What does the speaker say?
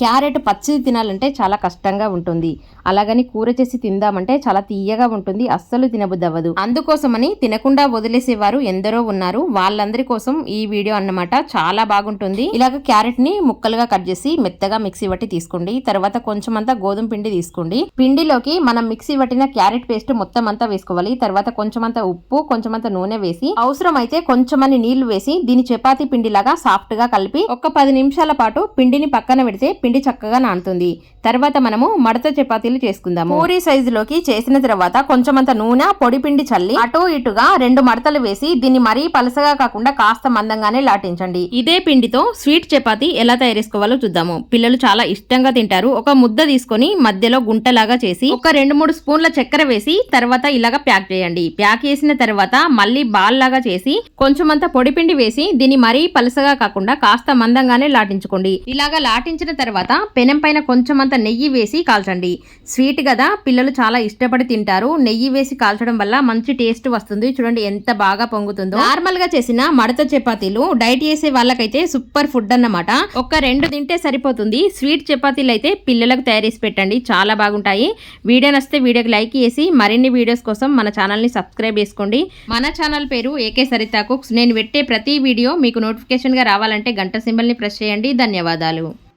Carrot పచ్చిది తినాలంటే చాలా కష్టంగా ఉంటుంది. అలాగని కూర చేసి తిందామంటే చాలా తీయగా ఉంటుంది. అస్సలు తినబుద్దవ్వదు. అందుకోసమని తినకుండా వదిలేసేవారు ఎందరో ఉన్నారు. వాళ్ళందరి కోసం ఈ వీడియో అన్నమాట చాలా బాగుంటుంది. ఇలాగ క్యారెట్ని ముక్కలుగా కట్ చేసి మెత్తగా మిక్సీ పట్టి తీసుకోండి. తర్వాత కొంచెం అంతా గోధుమ పిండి తీసుకోండి. పిండిలోకి మనం మిక్సీ పట్టిన క్యారెట్ పేస్ట్ మొత్తం అంతా వేసుకోవాలి. తర్వాత కొంచెం అంతా ఉప్పు కొంచెం అంతా నూనె వేసి అవసరం అయితే కొంచెమని నీళ్ళు వేసి దీని చపాతీ పిండిలాగా సాఫ్ట్గా కలిపి ఒక పది నిమిషాల పాటు పిండిని పక్కన పెడితే పిండి చక్కగా నానుతుంది. తర్వాత మనము మడత చపాతీలు చేసుకుందాము. పూరి సైజులోకి చేసిన తర్వాత కొంచెం అంత నూనె పొడి పిండి చల్లి అటు ఇటుగా రెండు మడతలు వేసి దీన్ని మరీ పలసగా కాకుండా కాస్త మందంగానే లాటించండి. ఇదే పిండితో స్వీట్ చపాతీ ఎలా తయారు చేసుకోవాలో చూద్దాము. పిల్లలు చాలా ఇష్టంగా తింటారు. ఒక ముద్ద తీసుకొని మధ్యలో గుంటలాగా చేసి ఒక రెండు మూడు స్పూన్ల చక్కెర వేసి తర్వాత ఇలాగా ప్యాక్ చేయండి. ప్యాక్ చేసిన తర్వాత మళ్ళీ బాల్ లాగా చేసి కొంచెం అంత పొడి పిండి వేసి దీన్ని మరీ పలసగా కాకుండా కాస్త మందంగానే లాటించుకోండి. ఇలాగా లాటించిన తర్వాత పెనం పైన కొంచెం అంత నెయ్యి వేసి కాల్చండి. స్వీట్ కదా పిల్లలు చాలా ఇష్టపడి తింటారు. నెయ్యి వేసి కాల్చడం వల్ల మంచి టేస్ట్ వస్తుంది. చూడండి ఎంత బాగా పొంగుతుందో. నార్మల్గా చేసిన మడత చపాతీలు డైట్ చేసే వాళ్ళకైతే సూపర్ ఫుడ్ అన్నమాట. ఒక రెండు తింటే సరిపోతుంది. స్వీట్ చపాతీలు అయితే పిల్లలకు తయారేసి పెట్టండి. చాలా బాగుంటాయి. వీడియో నచ్చితే వీడియోకి లైక్ చేసి మరిన్ని వీడియోస్ కోసం మన ఛానల్ని సబ్స్క్రైబ్ చేసుకోండి. మన ఛానల్ పేరు ఏకే సరితా కుక్స్. నేను పెట్టే ప్రతి వీడియో మీకు నోటిఫికేషన్గా రావాలంటే గంట సింబల్ని ప్రెస్ చేయండి. ధన్యవాదాలు.